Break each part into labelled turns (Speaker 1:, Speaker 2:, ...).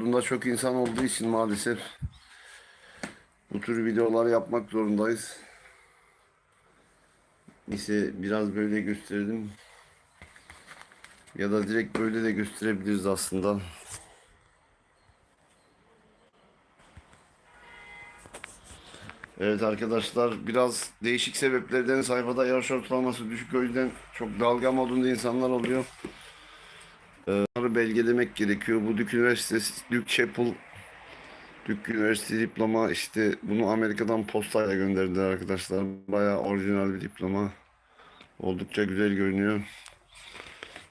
Speaker 1: Bunda çok insan olduğu için maalesef bu tür videolar yapmak zorundayız. Neyse biraz böyle gösterelim. Ya da direkt böyle de gösterebiliriz aslında. Evet arkadaşlar biraz değişik sebeplerden sayfada yarış ortalaması düşük o yüzden çok dalga modunda insanlar oluyor. Bunları belgelemek gerekiyor. Bu Duke Üniversitesi, Duke Chapel Duke Üniversitesi diploma işte bunu Amerika'dan postayla gönderdiler arkadaşlar. Bayağı orijinal bir diploma. Oldukça güzel görünüyor.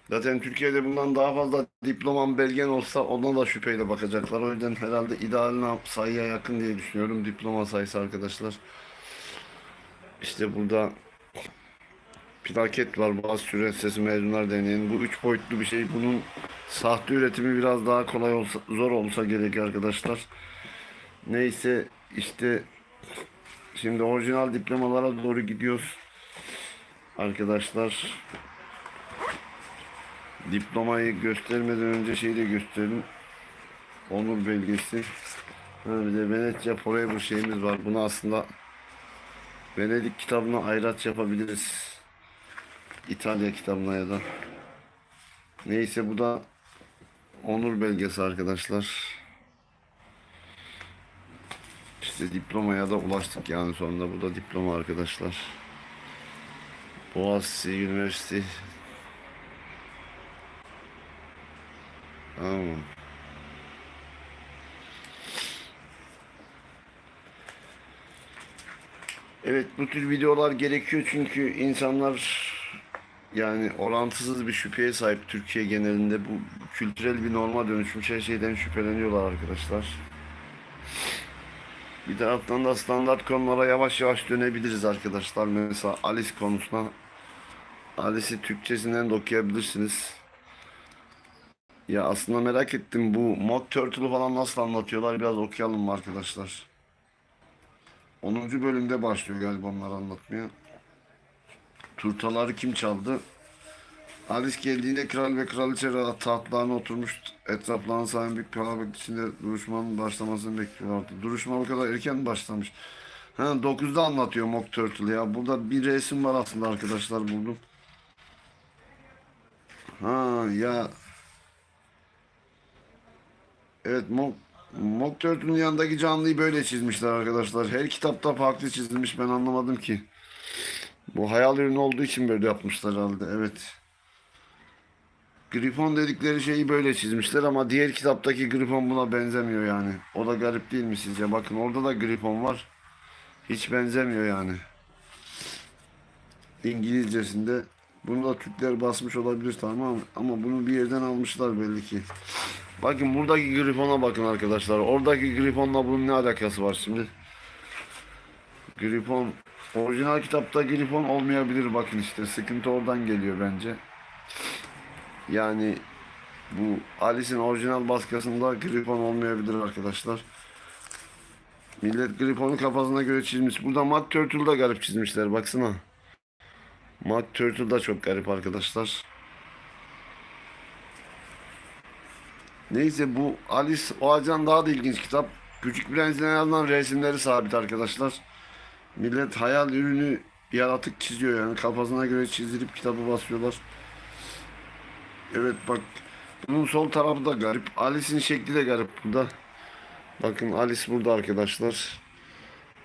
Speaker 1: Zaten Türkiye'de bundan daha fazla diploman belgen olsa ona da şüpheyle bakacaklar. O yüzden herhalde ideal sayıya yakın diye düşünüyorum diploma sayısı arkadaşlar. İşte burada plaket var Boğaziçi Üniversitesi Mezunlar Derneği'nin. Bu üç boyutlu bir şey. Bunun sahte üretimi biraz daha kolay olsa, zor olsa gerek arkadaşlar. Neyse işte şimdi orijinal diplomalara doğru gidiyoruz. Arkadaşlar diplomayı göstermeden önce şeyi de gösterelim. Onur belgesi. Ha, bir de Venezia Forever şeyimiz var. Bunu aslında Venedik kitabına ayraç yapabiliriz. İtalya kitabına ya da. Neyse bu da onur belgesi arkadaşlar. İşte diplomaya da ulaştık yani sonunda bu da diploma arkadaşlar. Boğaziçi Üniversitesi. Tamam. Evet bu tür videolar gerekiyor çünkü insanlar yani orantısız bir şüpheye sahip Türkiye genelinde bu kültürel bir norma dönüşmüş her şeyden şüpheleniyorlar arkadaşlar. Bir taraftan da standart konulara yavaş yavaş dönebiliriz arkadaşlar. Mesela Alice konusuna. Alice'i Türkçesinden de okuyabilirsiniz. Ya aslında merak ettim bu Mock Turtle'ı falan nasıl anlatıyorlar biraz okuyalım mı arkadaşlar? 10. bölümde başlıyor galiba onları anlatmaya. Turtaları kim çaldı? Alice geldiğinde kral ve kraliçe rahat tahtlarına oturmuş etraflarına sahip bir kalabalık içinde duruşmanın başlamasını bekliyorlardı. Duruşma bu kadar erken başlamış. Ha 9'da anlatıyor Mock Turtle ya. Burada bir resim var aslında arkadaşlar buldum. Ha ya. Evet Mock, Mock Turtle'ın yanındaki canlıyı böyle çizmişler arkadaşlar. Her kitapta farklı çizilmiş ben anlamadım ki. Bu hayal ürünü olduğu için böyle yapmışlar herhalde. Evet. Grifon dedikleri şeyi böyle çizmişler ama diğer kitaptaki Grifon buna benzemiyor yani. O da garip değil mi sizce? Bakın orada da Grifon var. Hiç benzemiyor yani. İngilizcesinde. Bunu da Türkler basmış olabilir tamam ama bunu bir yerden almışlar belli ki. Bakın buradaki Grifon'a bakın arkadaşlar. Oradaki Grifon'la bunun ne alakası var şimdi? Grifon orijinal kitapta Grifon olmayabilir bakın işte. Sıkıntı oradan geliyor bence. Yani bu Alice'in orijinal baskısında Grifon olmayabilir arkadaşlar. Millet Grifon'u kafasına göre çizmiş. Burada Matt Turtle da garip çizmişler baksana. Matt Turtle da çok garip arkadaşlar. Neyse bu Alice o acan daha da ilginç kitap. Küçük Prens'in en azından resimleri sabit arkadaşlar. Millet hayal ürünü yaratık çiziyor yani kafasına göre çizdirip kitabı basıyorlar. Evet bak bunun sol tarafı da garip. Alice'in şekli de garip burada. Bakın Alice burada arkadaşlar.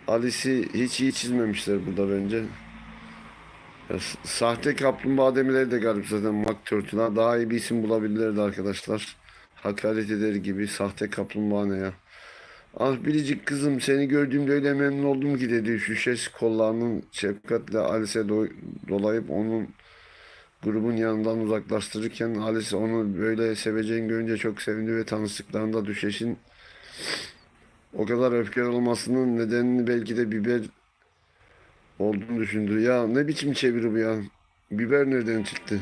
Speaker 1: Alice'i hiç iyi çizmemişler burada bence. Ya, sahte kaplumbağa demeleri de garip zaten Mac Turtle'a. Daha iyi bir isim bulabilirlerdi arkadaşlar. Hakaret eder gibi sahte kaplumbağa ne ya. Ah biricik kızım seni gördüğümde öyle memnun oldum ki dedi. Şu şeş kollarının şefkatle Alice'e do- dolayıp onun grubun yanından uzaklaştırırken Alice onu böyle seveceğini görünce çok sevindi ve tanıştıklarında düşeşin o kadar öfkeli olmasının nedenini belki de biber olduğunu düşündü. Ya ne biçim çeviri bu ya? Biber nereden çıktı?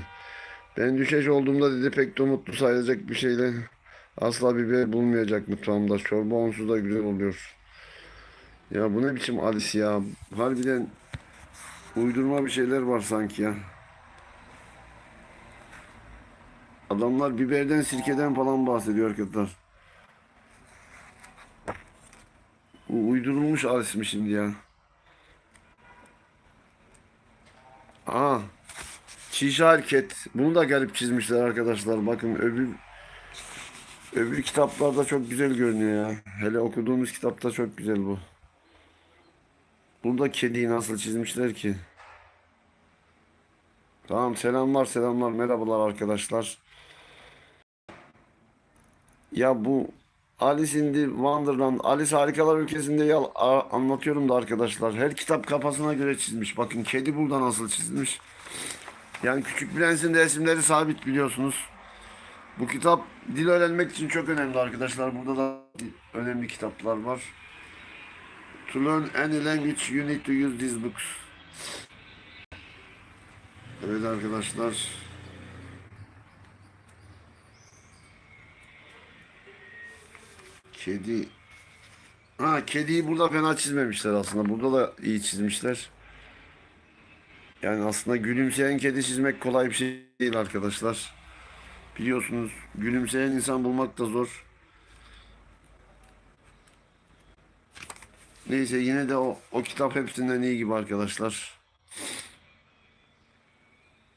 Speaker 1: Ben düşeş olduğumda dedi pek de mutlu sayılacak bir şeyle asla biber bulmayacak mutfağımda. Çorba onsuz da güzel oluyor. Ya bu ne biçim Alice ya? Harbiden uydurma bir şeyler var sanki ya. Adamlar biberden, sirkeden falan bahsediyor arkadaşlar. Bu uydurulmuş Alice mi şimdi ya? Aa. Çiş hareket. Bunu da garip çizmişler arkadaşlar. Bakın öbür öbür kitaplarda çok güzel görünüyor ya. Hele okuduğumuz kitapta çok güzel bu. Burada kediyi nasıl çizmişler ki? Tamam selamlar selamlar merhabalar arkadaşlar. Ya bu Alice in the Wonderland, Alice Harikalar Ülkesi'nde yal anlatıyorum da arkadaşlar. Her kitap kafasına göre çizmiş. Bakın kedi burada nasıl çizilmiş. Yani Küçük Prens'in resimleri sabit biliyorsunuz. Bu kitap dil öğrenmek için çok önemli arkadaşlar. Burada da önemli kitaplar var. To learn any language you need to use these books. Evet arkadaşlar. Kedi. Ha kediyi burada fena çizmemişler aslında. Burada da iyi çizmişler. Yani aslında gülümseyen kedi çizmek kolay bir şey değil arkadaşlar. Biliyorsunuz gülümseyen insan bulmak da zor. Neyse yine de o, o kitap hepsinden iyi gibi arkadaşlar.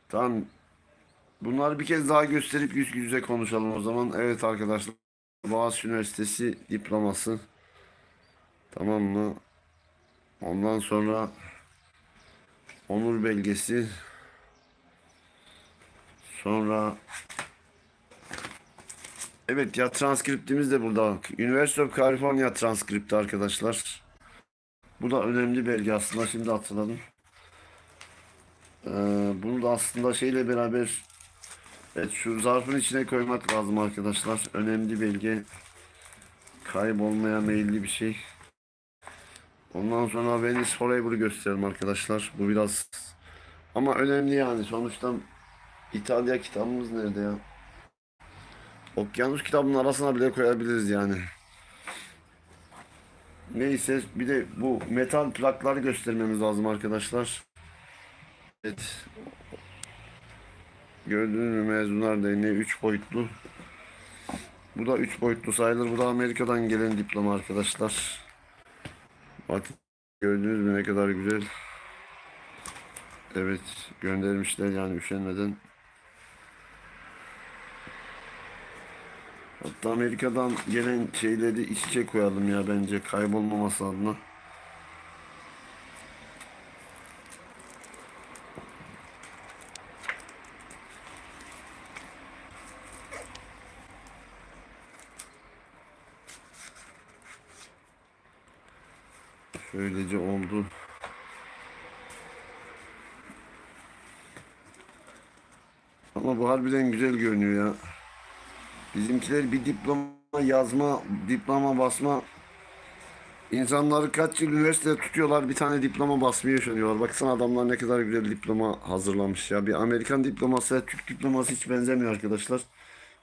Speaker 1: Tamam. Bunları bir kez daha gösterip yüz yüze konuşalım o zaman. Evet arkadaşlar. Boğaziçi Üniversitesi diploması. Tamam mı? Ondan sonra onur belgesi. Sonra Evet ya transkriptimiz de burada. University of California transkripti arkadaşlar. Bu da önemli belge aslında şimdi hatırladım. Ee, bunu da aslında şeyle beraber evet şu zarfın içine koymak lazım arkadaşlar. Önemli belge. Kaybolmaya meyilli bir şey. Ondan sonra Venice Forever'ı gösterelim arkadaşlar. Bu biraz ama önemli yani. Sonuçta İtalya kitabımız nerede ya? Okyanus kitabının arasına bile koyabiliriz yani. Neyse bir de bu metal plakları göstermemiz lazım arkadaşlar. Evet. Gördüğünüz mü mezunlar değneği 3 boyutlu. Bu da 3 boyutlu sayılır. Bu da Amerika'dan gelen diploma arkadaşlar. Bakın gördünüz mü ne kadar güzel. Evet göndermişler yani üşenmeden. Hatta Amerika'dan gelen şeyleri iç içe koyalım ya bence kaybolmaması adına. Şöylece oldu. Ama bu harbiden güzel görünüyor ya. Bizimkiler bir diploma yazma, diploma basma. İnsanları kaç yıl üniversitede tutuyorlar bir tane diploma basmaya üşeniyorlar. Baksana adamlar ne kadar güzel diploma hazırlamış ya. Bir Amerikan diploması, Türk diploması hiç benzemiyor arkadaşlar.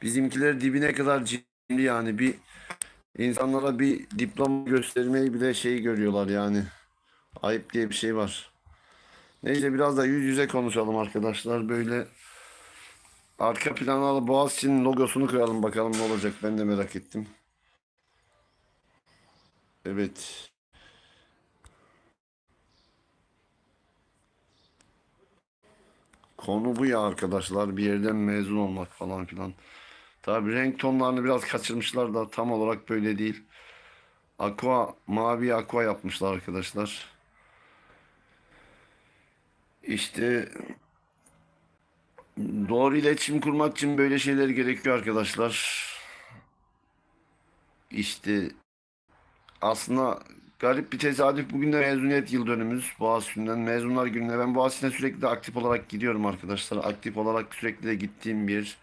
Speaker 1: Bizimkiler dibine kadar cimri yani bir insanlara bir diploma göstermeyi bile şey görüyorlar yani. Ayıp diye bir şey var. Neyse biraz da yüz yüze konuşalım arkadaşlar. Böyle Arka plana da Boğaziçi'nin logosunu koyalım bakalım ne olacak ben de merak ettim. Evet. Konu bu ya arkadaşlar bir yerden mezun olmak falan filan. Tabi renk tonlarını biraz kaçırmışlar da tam olarak böyle değil. Aqua, mavi aqua yapmışlar arkadaşlar. İşte Doğru iletişim kurmak için böyle şeyler gerekiyor arkadaşlar. İşte aslında garip bir tesadüf bugün de mezuniyet yıl dönümümüz Boğaziçi'nden mezunlar gününe ben Boğaziçi'ne sürekli aktif olarak gidiyorum arkadaşlar. Aktif olarak sürekli de gittiğim bir.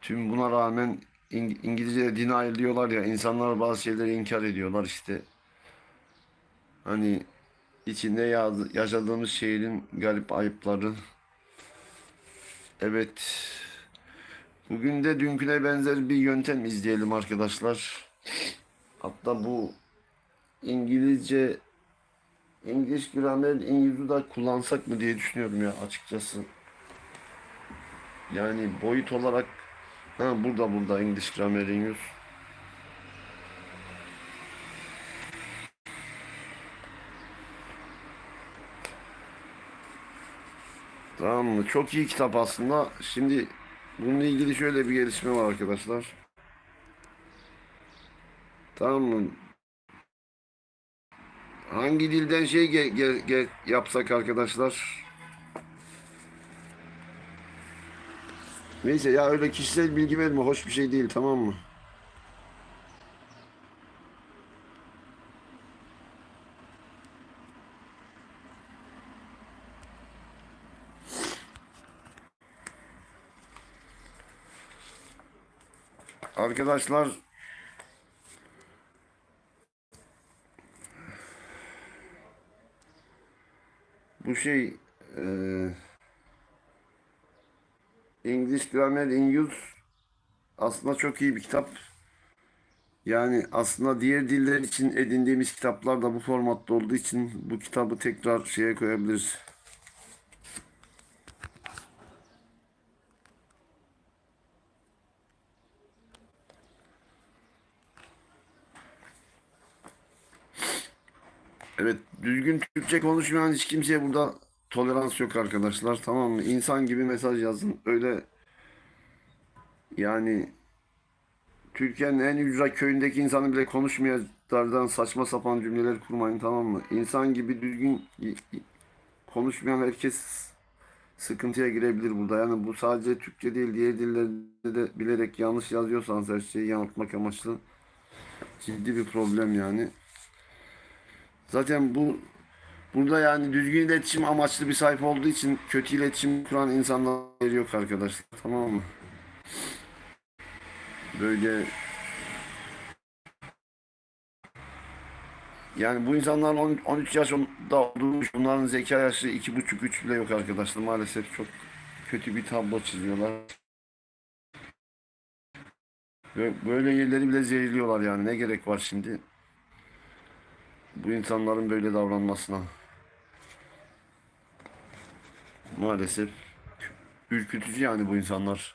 Speaker 1: Tüm buna rağmen İng- İngilizce denial diyorlar ya insanlar bazı şeyleri inkar ediyorlar işte. Hani içinde yaz- yaşadığımız şehrin garip ayıpları. Evet. Bugün de dünküne benzer bir yöntem izleyelim arkadaşlar. Hatta bu İngilizce İngiliz gramer İngilizce da kullansak mı diye düşünüyorum ya açıkçası. Yani boyut olarak ha burada burada English grammar in Tamam mı? Çok iyi kitap aslında. Şimdi bununla ilgili şöyle bir gelişme var arkadaşlar. Tamam mı? Hangi dilden şey ge- ge- ge- yapsak arkadaşlar? Neyse ya öyle kişisel bilgi verme hoş bir şey değil tamam mı? Arkadaşlar bu şey eee English Grammar in Use aslında çok iyi bir kitap. Yani aslında diğer diller için edindiğimiz kitaplar da bu formatta olduğu için bu kitabı tekrar şeye koyabiliriz. Evet, düzgün Türkçe konuşmayan hiç kimseye burada tolerans yok arkadaşlar. Tamam mı? İnsan gibi mesaj yazın. Öyle yani Türkiye'nin en ücra köyündeki insanı bile konuşmayacaklardan saçma sapan cümleler kurmayın tamam mı? İnsan gibi düzgün konuşmayan herkes sıkıntıya girebilir burada. Yani bu sadece Türkçe değil diğer dillerde de bilerek yanlış yazıyorsanız her şeyi yanıltmak amaçlı ciddi bir problem yani. Zaten bu burada yani düzgün iletişim amaçlı bir sayfa olduğu için kötü iletişim kuran insanlar yok arkadaşlar. Tamam mı? Böyle yani bu insanların 10 13 yaşında olduğumuş bunların zeka yaşı 2,5-3 bile yok arkadaşlar. Maalesef çok kötü bir tablo çiziyorlar. Böyle yerleri bile zehirliyorlar yani. Ne gerek var şimdi? Bu insanların böyle davranmasına. Maalesef ürkütücü yani bu insanlar.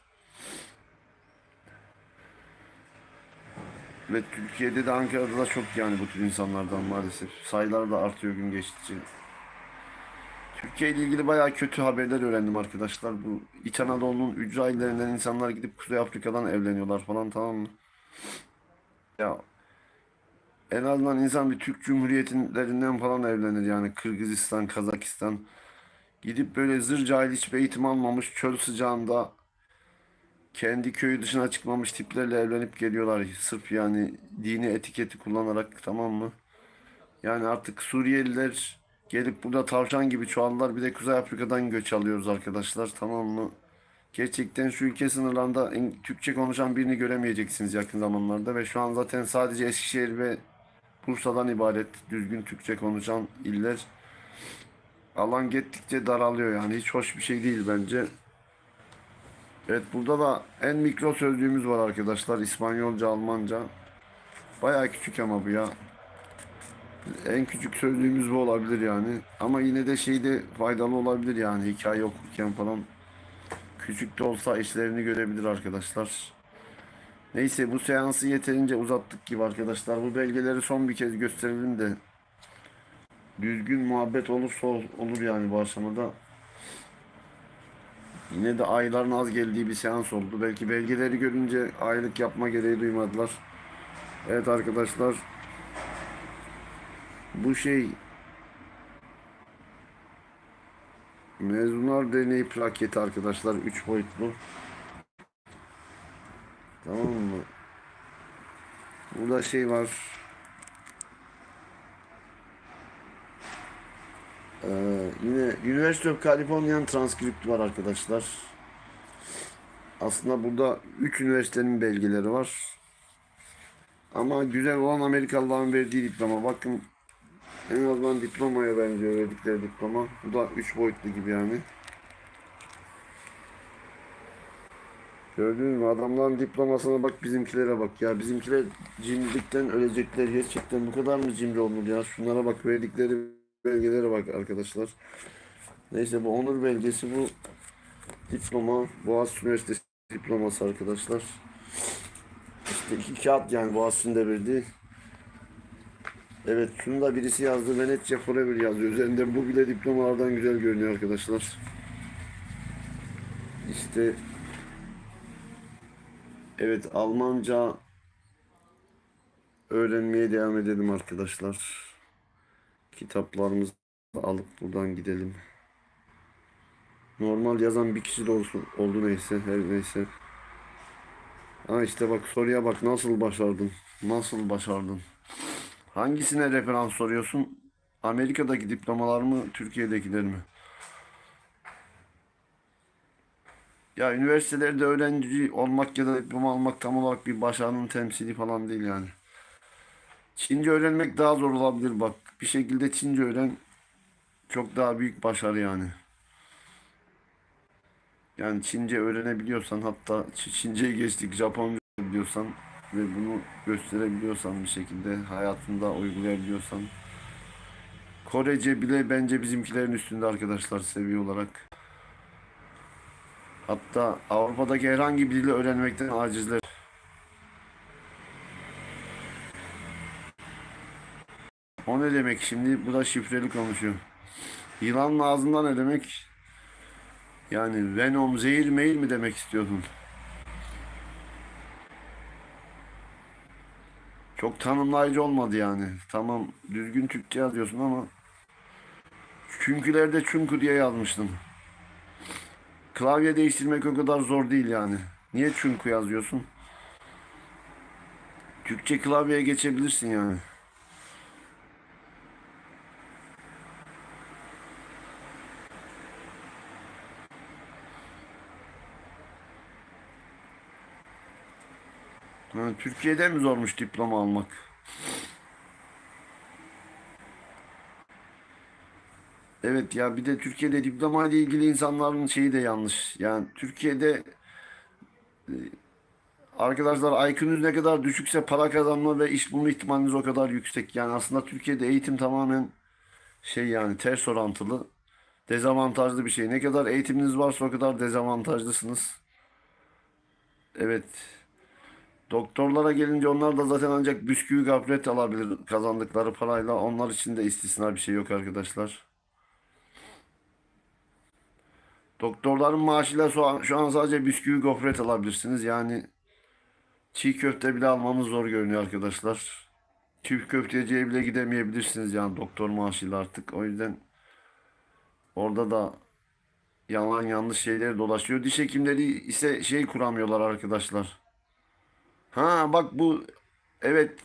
Speaker 1: Ve Türkiye'de de Ankara'da da çok yani bu tür insanlardan maalesef. Sayılar da artıyor gün geçtikçe. Türkiye ile ilgili bayağı kötü haberler öğrendim arkadaşlar. Bu İç Anadolu'nun ücra illerinden insanlar gidip Kuzey Afrika'dan evleniyorlar falan tamam mı? Ya en azından insan bir Türk Cumhuriyetlerinden falan evlenir yani Kırgızistan, Kazakistan. Gidip böyle zır cahil hiçbir eğitim almamış çöl sıcağında kendi köyü dışına çıkmamış tiplerle evlenip geliyorlar. Sırf yani dini etiketi kullanarak tamam mı? Yani artık Suriyeliler gelip burada tavşan gibi çoğaldılar. Bir de Kuzey Afrika'dan göç alıyoruz arkadaşlar tamam mı? Gerçekten şu ülke sınırlarında Türkçe konuşan birini göremeyeceksiniz yakın zamanlarda ve şu an zaten sadece Eskişehir ve Bursa'dan ibaret düzgün Türkçe konuşan iller. Alan gittikçe daralıyor yani hiç hoş bir şey değil bence. Evet burada da en mikro sözlüğümüz var arkadaşlar. İspanyolca, Almanca. Bayağı küçük ama bu ya. En küçük sözlüğümüz bu olabilir yani. Ama yine de şeyde faydalı olabilir yani hikaye okurken falan. Küçük de olsa işlerini görebilir arkadaşlar. Neyse bu seansı yeterince uzattık gibi arkadaşlar. Bu belgeleri son bir kez gösterelim de düzgün muhabbet olursa ol- olur yani bu aşamada. Yine de ayların az geldiği bir seans oldu. Belki belgeleri görünce aylık yapma gereği duymadılar. Evet arkadaşlar. Bu şey Mezunlar Derneği plaketi arkadaşlar. 3 boyutlu. Tamam mı? Burada şey var. Ee, yine University of California'nın transkripti var arkadaşlar. Aslında burada 3 üniversitenin belgeleri var. Ama güzel olan Amerikalıların verdiği diploma. Bakın en azından diplomaya benziyor verdikleri diploma. Bu da 3 boyutlu gibi yani. Gördünüz mü? Adamların diplomasına bak bizimkilere bak ya. Bizimkiler cimrilikten ölecekler. Gerçekten bu kadar mı cimri olmalı ya? Şunlara bak verdikleri belgelere bak arkadaşlar. Neyse bu onur belgesi bu diploma Boğaziçi Üniversitesi diploması arkadaşlar. İşte iki kağıt yani Boğaziçi'nin de verdiği. Evet şunu da birisi yazdı. Venezia Forever yazıyor. Üzerinde bu bile diplomalardan güzel görünüyor arkadaşlar. İşte evet Almanca öğrenmeye devam edelim arkadaşlar. Kitaplarımızı alıp buradan gidelim. Normal yazan bir kişi de olsun oldu neyse her neyse. Ha işte bak soruya bak nasıl başardın? Nasıl başardın? Hangisine referans soruyorsun? Amerika'daki diplomalar mı, Türkiye'dekiler mi? Ya üniversitelerde öğrenci olmak ya da diploma almak tam olarak bir başarının temsili falan değil yani. Çince öğrenmek daha zor olabilir bak. Bir şekilde Çince öğren çok daha büyük başarı yani. Yani Çince öğrenebiliyorsan hatta Çince'yi geçtik Japonca biliyorsan ve bunu gösterebiliyorsan bir şekilde hayatında uygulayabiliyorsan Korece bile bence bizimkilerin üstünde arkadaşlar seviye olarak. Hatta Avrupa'daki herhangi bir dili öğrenmekten acizler. O ne demek şimdi? Bu da şifreli konuşuyor. Yılanın ağzından ne demek? Yani Venom zehir meyil mi demek istiyordun? Çok tanımlayıcı olmadı yani. Tamam düzgün Türkçe yazıyorsun ama çünkülerde çünkü diye yazmıştım. Klavye değiştirmek o kadar zor değil yani. Niye çünkü yazıyorsun? Türkçe klavyeye geçebilirsin yani. Ha, Türkiye'de mi zormuş diploma almak? Evet ya bir de Türkiye'de diploma ile ilgili insanların şeyi de yanlış. Yani Türkiye'de arkadaşlar IQ'nuz ne kadar düşükse para kazanma ve iş bulma ihtimaliniz o kadar yüksek. Yani aslında Türkiye'de eğitim tamamen şey yani ters orantılı. Dezavantajlı bir şey. Ne kadar eğitiminiz varsa o kadar dezavantajlısınız. Evet. Doktorlara gelince onlar da zaten ancak bisküvi gaflet alabilir kazandıkları parayla. Onlar için de istisna bir şey yok arkadaşlar. Doktorların maaşıyla şu an, sadece bisküvi gofret alabilirsiniz. Yani çiğ köfte bile almamız zor görünüyor arkadaşlar. Çiğ köfteciye bile gidemeyebilirsiniz yani doktor maaşıyla artık. O yüzden orada da yalan yanlış şeyler dolaşıyor. Diş hekimleri ise şey kuramıyorlar arkadaşlar. Ha bak bu evet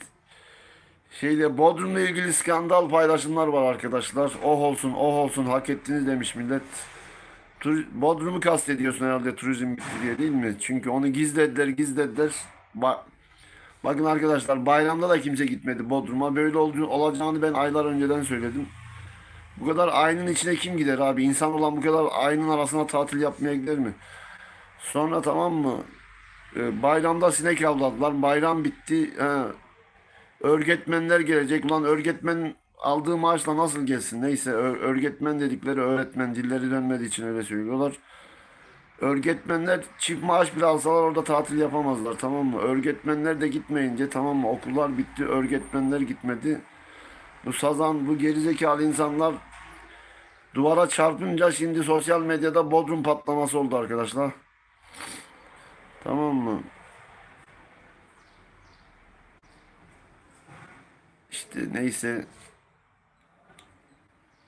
Speaker 1: şeyle Bodrum'la ilgili skandal paylaşımlar var arkadaşlar. Oh olsun oh olsun hak ettiniz demiş millet. Tur- Bodrum'u kastediyorsun herhalde turizm bitti diye değil mi? Çünkü onu gizlediler gizlediler. Ba- Bakın arkadaşlar bayramda da kimse gitmedi Bodrum'a. Böyle olcu- olacağını ben aylar önceden söyledim. Bu kadar ayının içine kim gider abi? İnsan olan bu kadar ayının arasına tatil yapmaya gider mi? Sonra tamam mı? Ee, bayramda sinek avladılar. Bayram bitti. He. Örgetmenler gelecek. Ulan örgetmen aldığı maaşla nasıl gelsin? Neyse örgetmen dedikleri öğretmen dilleri dönmediği için öyle söylüyorlar. Örgetmenler çift maaş bile alsalar orada tatil yapamazlar tamam mı? Örgetmenler de gitmeyince tamam mı? Okullar bitti, örgetmenler gitmedi. Bu sazan, bu gerizekalı insanlar duvara çarpınca şimdi sosyal medyada Bodrum patlaması oldu arkadaşlar. Tamam mı? İşte neyse.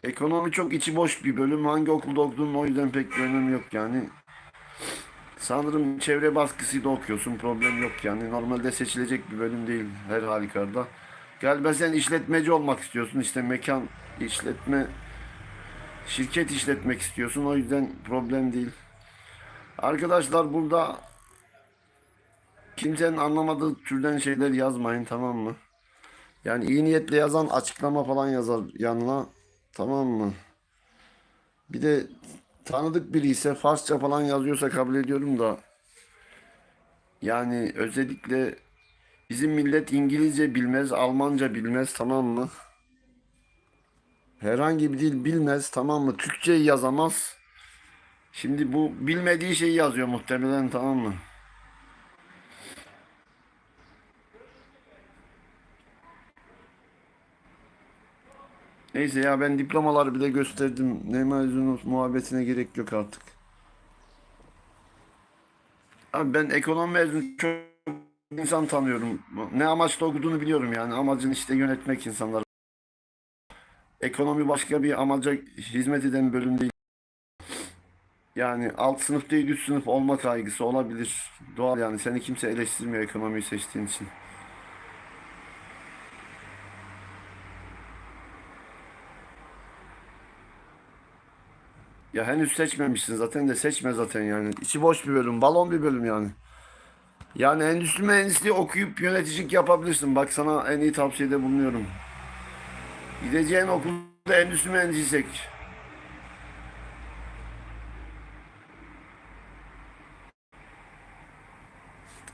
Speaker 1: Ekonomi çok içi boş bir bölüm. Hangi okulda okuduğun o yüzden pek bir önemi yok yani. Sanırım çevre baskısıyla okuyorsun. Problem yok yani. Normalde seçilecek bir bölüm değil her halükarda. Galiba sen işletmeci olmak istiyorsun. İşte mekan işletme şirket işletmek istiyorsun. O yüzden problem değil. Arkadaşlar burada kimsenin anlamadığı türden şeyler yazmayın tamam mı? Yani iyi niyetle yazan açıklama falan yazar yanına. Tamam mı? Bir de tanıdık biri ise Farsça falan yazıyorsa kabul ediyorum da yani özellikle bizim millet İngilizce bilmez, Almanca bilmez tamam mı? Herhangi bir dil bilmez tamam mı? Türkçeyi yazamaz. Şimdi bu bilmediği şeyi yazıyor muhtemelen tamam mı? Neyse ya ben diplomaları bile gösterdim. Ne mezunu muhabbetine gerek yok artık. Abi ben ekonomi mezunu çok insan tanıyorum. Ne amaçla okuduğunu biliyorum yani. Amacın işte yönetmek insanları. Ekonomi başka bir amaca hizmet eden bölüm değil. Yani alt sınıf değil üst sınıf olma kaygısı olabilir. Doğal yani. Seni kimse eleştirmiyor ekonomiyi seçtiğin için. Ya henüz seçmemişsin zaten de seçme zaten yani. İçi boş bir bölüm, balon bir bölüm yani. Yani endüstri mühendisliği okuyup yöneticilik yapabilirsin. Bak sana en iyi tavsiyede bulunuyorum. Gideceğin okulda endüstri mühendisi seç.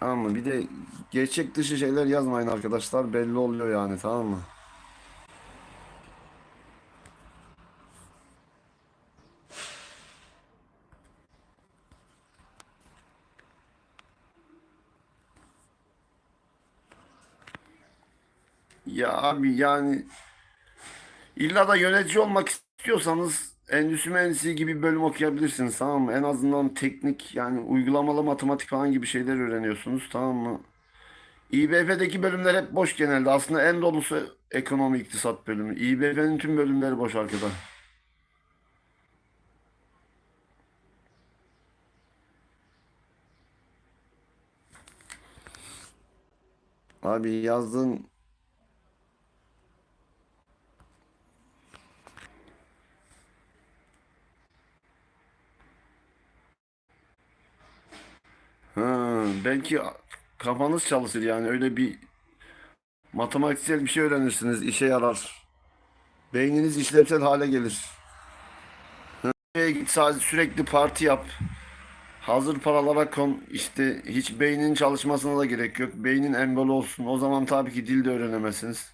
Speaker 1: Tamam mı? Bir de gerçek dışı şeyler yazmayın arkadaşlar. Belli oluyor yani tamam mı? Ya abi yani illa da yönetici olmak istiyorsanız endüstri mühendisliği gibi bölüm okuyabilirsiniz tamam mı? En azından teknik yani uygulamalı matematik falan gibi şeyler öğreniyorsunuz tamam mı? İBF'deki bölümler hep boş genelde. Aslında en dolusu ekonomi iktisat bölümü. İBF'nin tüm bölümleri boş arkada. Abi yazdığın Ha, belki kafanız çalışır yani öyle bir matematiksel bir şey öğrenirsiniz, işe yarar. Beyniniz işlevsel hale gelir. Nereye git sürekli parti yap. Hazır paralara kon işte hiç beynin çalışmasına da gerek yok. Beynin embol olsun. O zaman tabii ki dil de öğrenemezsiniz.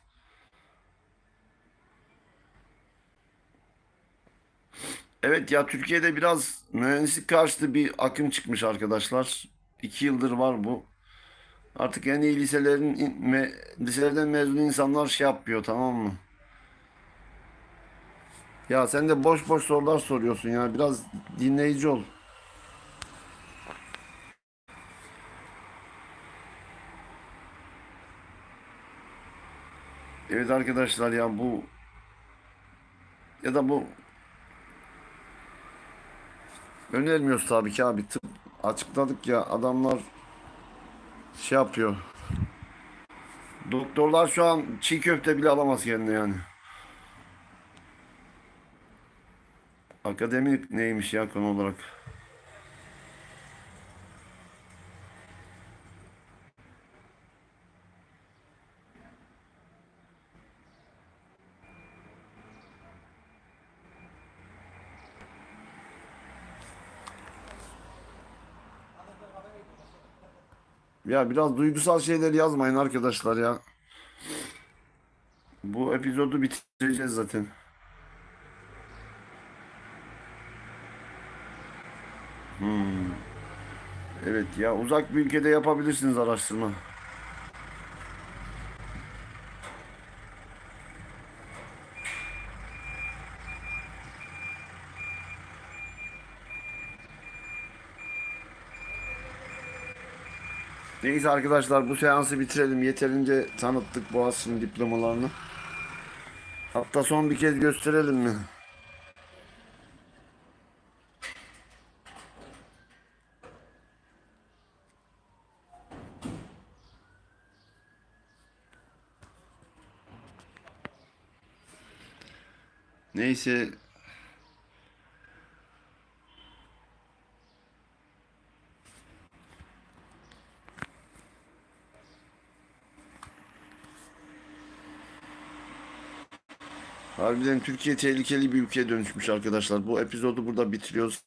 Speaker 1: Evet ya Türkiye'de biraz mühendislik karşıtı bir akım çıkmış arkadaşlar. İki yıldır var bu. Artık iyi liselerin me, liselerden mezun insanlar şey yapıyor tamam mı? Ya sen de boş boş sorular soruyorsun ya. Biraz dinleyici ol. Evet arkadaşlar ya bu ya da bu önermiyoruz tabii ki abi. Tıp açıkladık ya adamlar şey yapıyor. Doktorlar şu an çiğ köfte bile alamaz kendine yani. Akademik neymiş ya konu olarak? Ya biraz duygusal şeyler yazmayın arkadaşlar ya. Bu epizodu bitireceğiz zaten. Hmm. Evet ya uzak bir ülkede yapabilirsiniz araştırma. Neyse arkadaşlar bu seansı bitirelim. Yeterince tanıttık Boğaziçi'nin diplomalarını. Hatta son bir kez gösterelim mi? Neyse Harbiden Türkiye tehlikeli bir ülkeye dönüşmüş arkadaşlar. Bu epizodu burada bitiriyoruz.